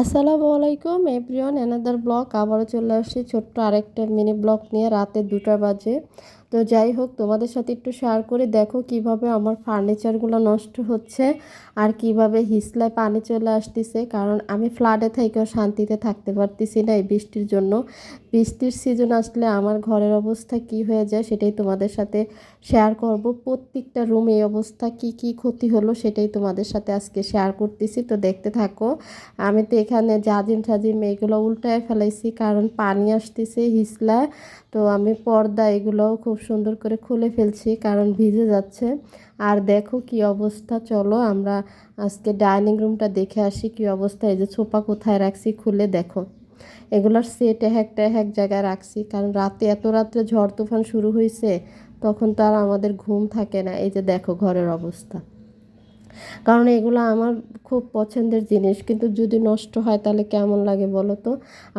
আসসালামু আলাইকুম, everyone another blog আবারও চলে আসছি ছোট্ট আরেকটা মিনি ব্লগ নিয়ে। রাতে দুটা বাজে। তো যাই হোক, তোমাদের সাথে একটু শেয়ার করে দেখো কীভাবে আমার ফার্নিচারগুলো নষ্ট হচ্ছে আর কীভাবে হিসলায় পানি চলে আসতেছে। কারণ আমি ফ্লাডে থেকেও শান্তিতে থাকতে পারতেছি না এই বৃষ্টির জন্য। বৃষ্টির সিজন আসলে আমার ঘরের অবস্থা কি হয়ে যায় সেটাই তোমাদের সাথে শেয়ার করব। প্রত্যেকটা রুম এই অবস্থা কি কি ক্ষতি হলো সেটাই তোমাদের সাথে আজকে শেয়ার করতেছি। তো দেখতে থাকো, আমি তো এখানে জাজিম ঠাজিম এগুলো উল্টায় ফেলাইছি, কারণ পানি আসতেছে হিসলা তো আমি পর্দা এগুলোও খুব সুন্দর করে খুলে ফেলছি, কারণ ভিজে যাচ্ছে। আর দেখো কি অবস্থা, চলো আমরা আজকে ডাইনিং রুমটা দেখে আসি কি অবস্থা, এই যে ছোপা কোথায় রাখছি খুলে দেখো। এগুলোর সেট একটা এক জায়গায় রাখছি, কারণ রাতে এত রাত্রে ঝড় তুফান শুরু হয়েছে তখন তো আর আমাদের ঘুম থাকে না। এই যে দেখো ঘরের অবস্থা। কারণ এগুলো আমার খুব পছন্দের জিনিস। কিন্তু যদি নষ্ট হয় তাহলে কেমন লাগে বলো তো?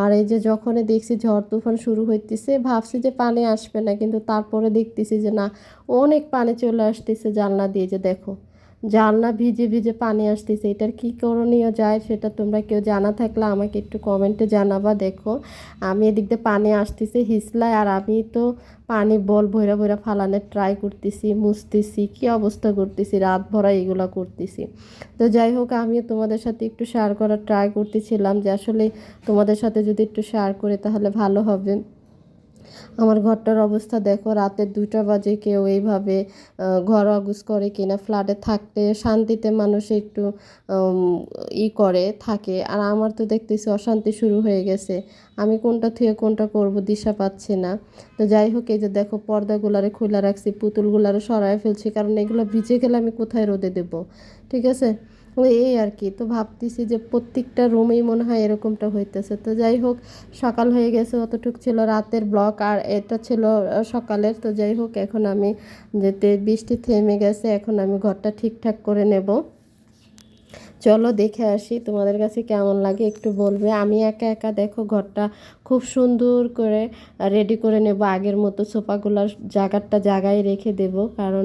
আর এই যে যখনই দেখছি ঝড় তুফান শুরু হইতেছে, ভাবছি যে পানি আসবে না, কিন্তু তারপরে দেখতেছি যে না, অনেক পানি চলে আসতেছে জানলা দিয়ে যে দেখো। জানলা ভিজে ভিজে পানি আসতেছে, এটার কী করণীয় যায় সেটা তোমরা কেউ জানা থাকলে আমাকে একটু কমেন্টে জানাবা, দেখো। আমি এদিক দিয়ে পানি আসতেছে হিসলায়, আর আমি তো পানি বল ভৈরা ভৈরা ফালানোর ট্রাই করতেছি, মুছতেছি, কী অবস্থা করতেছি, রাত ভরা এগুলো করতেছি। তো যাই হোক, আমিও তোমাদের সাথে একটু শেয়ার করার ট্রাই করতেছিলাম যে আসলে তোমাদের সাথে যদি একটু শেয়ার করে তাহলে ভালো হবে। আমার ঘরটার অবস্থা দেখো রাতের দুইটা বাজে, কেউ এইভাবে ঘর অগুস করে কিনা ফ্ল্যাটে থাকতে শান্তিতে মানুষ একটু ই করে, থাকে। আর আমার তো দেখতেছি অশান্তি শুরু হয়ে গেছে। আমি কোনটা থেকে কোনটা করব দিশা পাচ্ছি না। তো যাই হোক, এই যে দেখো, পর্দাগুলারে খোলা রাখছি, পুতুলগুলারে সরাই ফেলছি, কারণ এগুলো ভিজে গেলে আমি কোথায় রোদে দেব? ঠিক আছে? এই আর কি। তো ভাবতেছি যে প্রত্যেকটা রুমেই মনে হয় এরকমটা হইতেছে। তো যাই হোক, সকাল হয়ে গেছে অতটুক ছিল রাতের ব্লক আর এটা ছিল সকালের। তো যাই হোক, এখন আমি যেতে বৃষ্টি থেমে গেছে, এখন আমি ঘরটা ঠিকঠাক করে নেব। চলো দেখে আসি তোমাদের কাছে কেমন লাগে, একটু বলবে। আমি একা একা দেখো ঘরটা খুব সুন্দর করে রেডি করে নেব। আগের মতো সোফাগুলোর জায়গাটা জায়গায় রেখে দেব। কারণ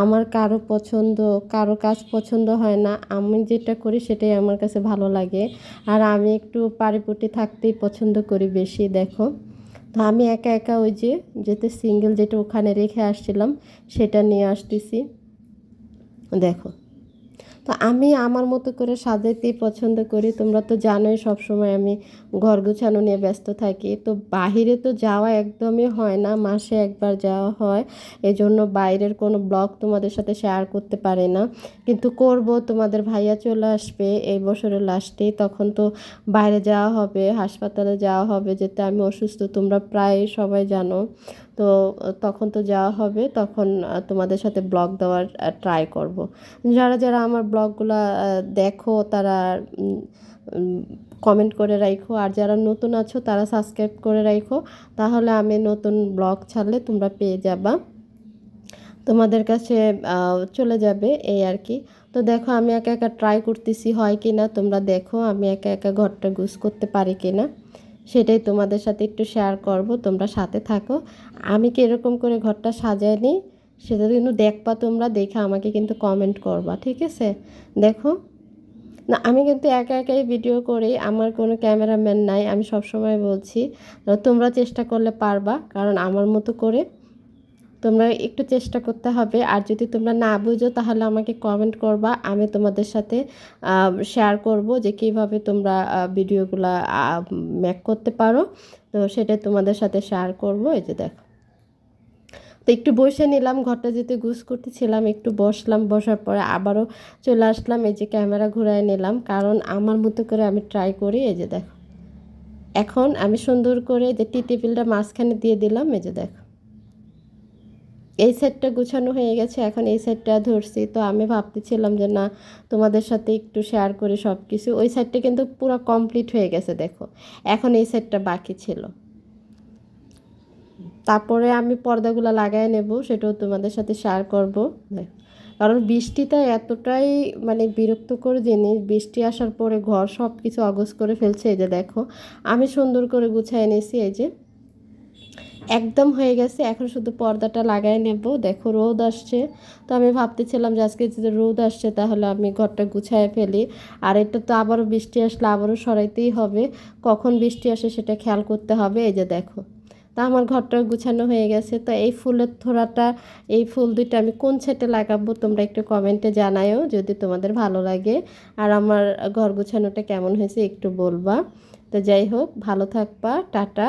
আমার কারও পছন্দ, কারও কাজ পছন্দ হয় না। আমি যেটা করি সেটাই আমার কাছে ভালো লাগে। আর আমি একটু পারিপটি থাকতেই পছন্দ করি বেশি, দেখো। তো আমি একা একা ওই যে, যেতে সিঙ্গেল যেটা ওখানে রেখে আসছিলাম, সেটা নিয়ে আসতেছি। দেখো। তো আমি আমার মতো করে সাজাইতেই পছন্দ করি। তোমরা তো জানোই সবসময় আমি ঘর গুছানো নিয়ে ব্যস্ত থাকি। তো বাহিরে তো যাওয়া একদমই হয় না, মাসে একবার যাওয়া হয়। এজন্য বাইরের কোনো ব্লগ তোমাদের সাথে শেয়ার করতে পারে না। কিন্তু করব, তোমাদের ভাইয়া চলে আসবে এই বছরের লাস্টেই তখন তো বাইরে যাওয়া হবে, হাসপাতালে যাওয়া হবে, যেতে আমি অসুস্থ, তোমরা প্রায় সবাই জানো। তো তখন তো যাওয়া হবে। তখন তোমাদের সাথে ব্লগ দেওয়ার ট্রাই করব। যারা যারা আমার ব্লগগুলো দেখো, তারা কমেন্ট করে রাখো আর যারা নতুন আছো, তারা সাবস্ক্রাইব করে রাখো তাহলে আমি নতুন ব্লগ ছাড়লে তোমরা পেয়ে যাবা। তোমাদের কাছে চলে যাবে এই আর কি। তো দেখো, আমি একা একা ট্রাই করতেছি, হয় কি না তোমরা দেখো। আমি একা একা ঘরটা গুছ করতে পারি কি না সেটাই তোমাদের সাথে একটু শেয়ার করব, তোমরা সাথে থাকো। আমি কি এরকম করে ঘরটা সাজাই নিই সেটা কিন্তু দেখবা তোমরা, দেখে আমাকে কিন্তু কমেন্ট করবা, ঠিক আছে? দেখো। না, আমি কিন্তু একা একাই ভিডিও করি, আমার কোনো ক্যামেরাম্যান নাই, আমি সবসময় বলছি, তোমরা চেষ্টা করলে পারবা, কারণ আমার মতো করে তোমরা একটু চেষ্টা করতে হবে। আর যদি তোমরা না বুঝো, তাহলে আমাকে কমেন্ট করবা। আমি তোমাদের সাথে শেয়ার করব যে কীভাবে তোমরা ভিডিওগুলো ম্যাক করতে পারো। তো সেটা তোমাদের সাথে শেয়ার করব। এই যে দেখো। তো একটু বসে নিলাম, ঘরটা যেতে গুছ করতেছিলাম, একটু বসলাম। বসার পরে আবারও চলে আসলাম, এই যে ক্যামেরা ঘুরায় নিলাম। কারণ আমার মতো করে আমি ট্রাই করি, এই যে দেখো। এখন আমি সুন্দর করে যে টি টেবিলটা মাঝখানে দিয়ে দিলাম, এই যে দেখো। এই সেটটা গুছানো হয়ে গেছে, এখন এই সেটটা ধরছি। তো আমি ভাবতেছিলাম যে না, তোমাদের সাথে একটু শেয়ার করে সব কিছু ওই সেটটা কিন্তু পুরো কমপ্লিট হয়ে গেছে, দেখো। এখন এই সেটটা বাকি ছিল। তারপরে আমি পর্দাগুলো লাগাই নেব, সেটাও তোমাদের সাথে শেয়ার করব। কারণ বৃষ্টিটা এতটাই মানে বিরক্তকর জিনিস। বৃষ্টি আসার পরে ঘর সব কিছু অগস করে ফেলছে, এই যে দেখো। আমি সুন্দর করে গুছাই নিয়েছি, এই যে। একদম হয়ে গেছে। এখন শুধু পর্দাটা লাগাই নেব। দেখো, রোদ আসছে। তো আমি ভাবতেছিলাম যে আজকে যদি রোদ আসছে তাহলে আমি ঘরটা গুছায় ফেলি। আর এটা তো আবারও বৃষ্টি আসলে আবারও সরাইতেই হবে। কখন বৃষ্টি আসে সেটা খেয়াল করতে হবে। এই যে দেখো, তা আমার ঘরটা গুছানো হয়ে গেছে। তো এই ফুলের থোড়াটা, এই ফুল দুইটা আমি কোন ছেটে লাগাবো তোমরা একটু কমেন্টে জানায়ও যদি তোমাদের ভালো লাগে। আর আমার ঘর গুছানোটা কেমন হয়েছে একটু বলবা। তো যাই হোক, ভালো থাকবা, টাটা।